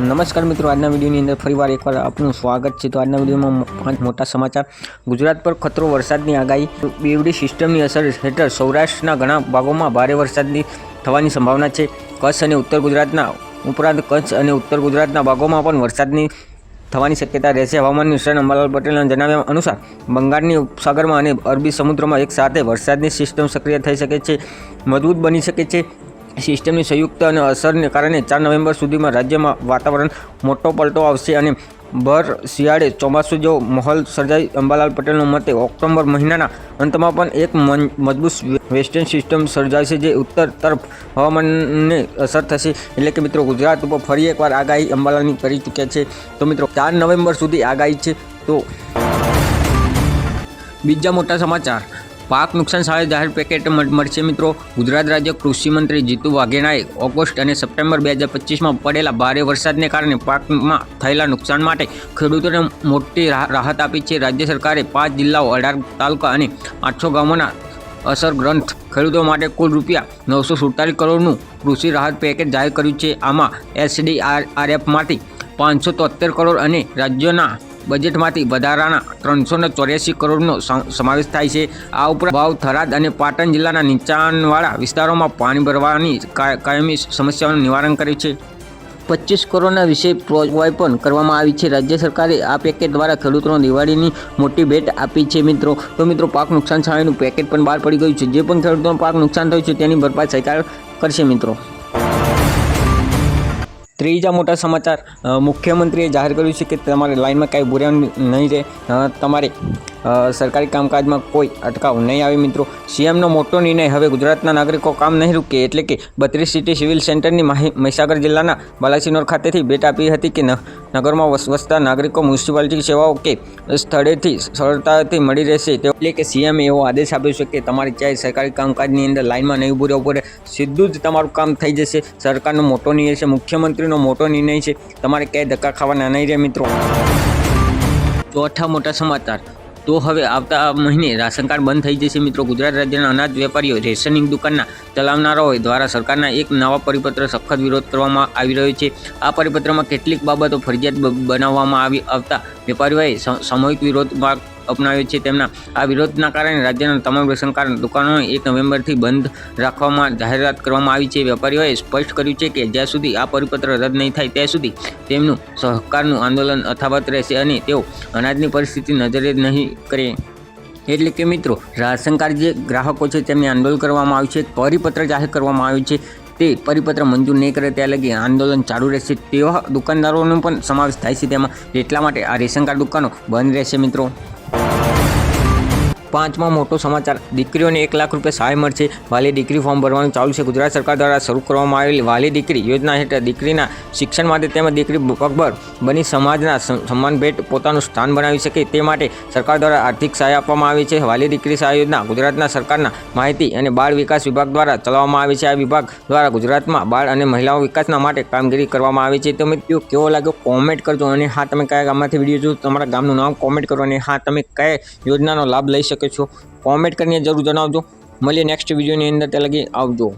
નમસ્કાર મિત્રો, આજના વિડીયોની અંદર ફરીવાર એકવાર આપનું સ્વાગત છે. તો આજના વિડીયોમાં પાંચ મોટા સમાચાર. ગુજરાત પર ખતરો વરસાદની આગાહી. બેવડી સિસ્ટમની અસર હેઠળ સૌરાષ્ટ્રના ઘણા ભાગોમાં ભારે વરસાદની થવાની સંભાવના છે. કચ્છ અને ઉત્તર ગુજરાતના ઉપરાંત કચ્છ અને ઉત્તર ગુજરાતના ભાગોમાં પણ વરસાદની થવાની શક્યતા રહેશે. હવામાન નિષ્ણાત અંબાલાલ પટેલના જણાવ્યા અનુસાર, બંગાળની ઉપસાગરમાં અને અરબી સમુદ્રમાં એક સાથે વરસાદની સિસ્ટમ સક્રિય થઈ શકે છે, મજબૂત બની શકે છે. સિસ્ટમની સંયુક્ત અને અસરને કારણે ચાર નવેમ્બર સુધીમાં રાજ્યમાં વાતાવરણ મોટો પલટો આવશે અને ભર શિયાળે ચોમાસું જેવો માહોલ સર્જાઈ અંબાલાલ પટેલનો મતે ઓક્ટોબર મહિનાના અંતમાં પણ એક મજબૂત વેસ્ટર્ન સિસ્ટમ સર્જાશે જે ઉત્તર તરફ હવામાનને અસર થશે. એટલે કે મિત્રો, ગુજરાત ઉપર ફરી એકવાર આગાહી અંબાલાલની કરી ચૂક્યા છે. તો મિત્રો, ચાર નવેમ્બર સુધી આગાહી છે. તો બીજા મોટા સમાચાર. પાક નુકસાન સહાય જાહેર પેકેટ મળ- મળશે મિત્રો. ગુજરાત રાજ્ય કૃષિ મંત્રી જીતુ વાઘેલાએ ઓગસ્ટ અને સપ્ટેમ્બર બે હજાર પચીસમાં પડેલા ભારે વરસાદને કારણે પાકમાં થયેલા નુકસાન માટે ખેડૂતોને મોટી રાહત આપી છે. રાજ્ય સરકારે પાંચ જિલ્લાઓ, અઢાર તાલુકા અને આઠસો ગામોના અસરગ્રંથ ખેડૂતો માટે કુલ રૂપિયા નવસો સુડતાલીસ કરોડનું કૃષિ રાહત પેકેજ જાહેર કર્યું છે. આમાં એસડીઆરએફમાંથી આર આરએફમાંથી પાંચસો તોતેર કરોડ અને રાજ્યોના બજેટમાંથી વધારાના ત્રણસો ચોર્યાસી કરોડનો સમાવેશ થાય છે. આ ઉપરાંત ભાવ થરાદ અને પાટણ જિલ્લાના નીચાણવાળા વિસ્તારોમાં પાણી ભરવાની કાયમી સમસ્યાઓનું નિવારણ કર્યું છે. પચીસ કરોડના વિશે પ્રોવાઈડ પણ કરવામાં આવી છે. રાજ્ય સરકારે આ પેકેટ દ્વારા ખેડૂતોને દિવાળીની મોટી ભેટ આપી છે મિત્રો. તો મિત્રો, પાક નુકસાન સામેનું પેકેટ પણ બહાર પડી ગયું છે. જે પણ ખેડૂતોનું પાક નુકસાન થયું છે તેની ભરપાઈ સરકાર કરશે મિત્રો. ત્રીજા મોટા સમાચાર મુખ્યમંત્રીએ જાહેર કર્યું છે કે તમારે લાઇનમાં કાંઈ ભૂર્યા નહીં રહે તમારે સરકારી કામકાજમાં કોઈ અટકાવ નહીં આવે મિત્રો. સીએમનો મોટો નિર્ણય હવે ગુજરાતના નાગરિકો કામ નહીં રૂકે એટલે કે બત્રીસ સિટી સિવિલ સેન્ટરની માહી મહીસાગર જિલ્લાના બાલાસિનોર ખાતેથી ભેટ આપી હતી કે નગરમાં વસ- વસતા નાગરિકો મ્યુનિસિપાલિટી સેવાઓ કે સ્થળેથી સરળતાથી મળી રહેશે એટલે કે સીએમએ એવો આદેશ આપ્યો છે કે તમારે ક્યાંય સરકારી કામકાજની અંદર લાઇનમાં નહીં ઊભું રહેવું પડે. સીધું જ તમારું કામ થઈ જશે. સરકારનો મોટો નિર્ણય છે. મુખ્યમંત્રીનો મોટો નિર્ણય છે. તમારે ક્યાંય ધક્કા ખાવાના નહીં રહે મિત્રો. ચોથા મોટા સમાચાર. તો હવે આવતા મહિને રાશન કાર્ડ બંધ થઈ જશે મિત્રો. ગુજરાત રાજ્યના અનાજ વેપારીઓ રેશનિંગ દુકાનના ચલાવનારાઓ દ્વારા સરકારના એક નવા પરિપત્ર સખત વિરોધ કરવામાં આવી રહ્યો છે. આ પરિપત્રમાં કેટલીક બાબતો ફરજિયાત બનાવવામાં આવી આવતા વેપારીઓએ સામૂહિક વિરોધ માર્ગ અપનાવ્યો છે. તેમના આ વિરોધના કારણે રાજ્યના તમામ રેશન કાર્ડ દુકાનો એક નવેમ્બરથી બંધ રાખવામાં જાહેરાત કરવામાં આવી છે. વેપારીઓએ સ્પષ્ટ કર્યું છે કે જ્યાં સુધી આ પરિપત્ર રદ નહીં થાય, ત્યાં સુધી તેમનું સહકારનું આંદોલન અથાવત રહેશે અને તેઓ અનાજની પરિસ્થિતિ નજરે નહીં કરે. એટલે કે મિત્રો રાશન જે ગ્રાહકો છે, તેમને આંદોલન કરવામાં આવ્યું છે. પરિપત્ર જાહેર કરવામાં આવ્યું છે. તે પરિપત્ર મંજૂર નહીં કરે ત્યાં લગી આંદોલન ચાલુ રહેશે તેવા દુકાનદારોનો પણ સમાવેશ થાય છે તેમાં. એટલા માટે આ રેશન કાર્ડ દુકાનો બંધ રહેશે મિત્રો. પાંચમા મોટો સમાચાર. દીકરીઓને એક લાખ રૂપિયા સહાય મળશે. વાલી દીકરી ફોર્મ ભરવાનું ચાલુ છે. ગુજરાત સરકાર દ્વારા શરૂ કરવામાં આવેલી વાલી દીકરી યોજના હેઠળ દીકરીના શિક્ષણ માટે તેમજ દીકરી પગભર બની સમાજના સન્- સન્માન ભેટ પોતાનું સ્થાન બનાવી શકે તે માટે સરકાર દ્વારા આર્થિક સહાય આપવામાં આવી છે. વાલી દીકરી સહાય યોજના ગુજરાતના સરકારના માહિતી અને બાળ વિકાસ વિભાગ દ્વારા ચલાવવામાં આવે છે. આ વિભાગ દ્વારા ગુજરાતમાં બાળ અને મહિલાઓ વિકાસના માટે કામગીરી કરવામાં આવે છે. તો મિત્રો, કેવો લાગ્યો? કોમેન્ટ કરજો. અને હા, તમે કયા ગામમાંથી વીડિયો જો તમારા ગામનું નામ કોમેન્ટ કરો. અને હા, તમે કયા યોજનાનો લાભ લઈ શકો છો. કોમેન્ટ કરીને જરૂર જણાવજો. મળીએ નેક્સ્ટ વિડીયોની અંદર. ત્યાં લગી આવજો.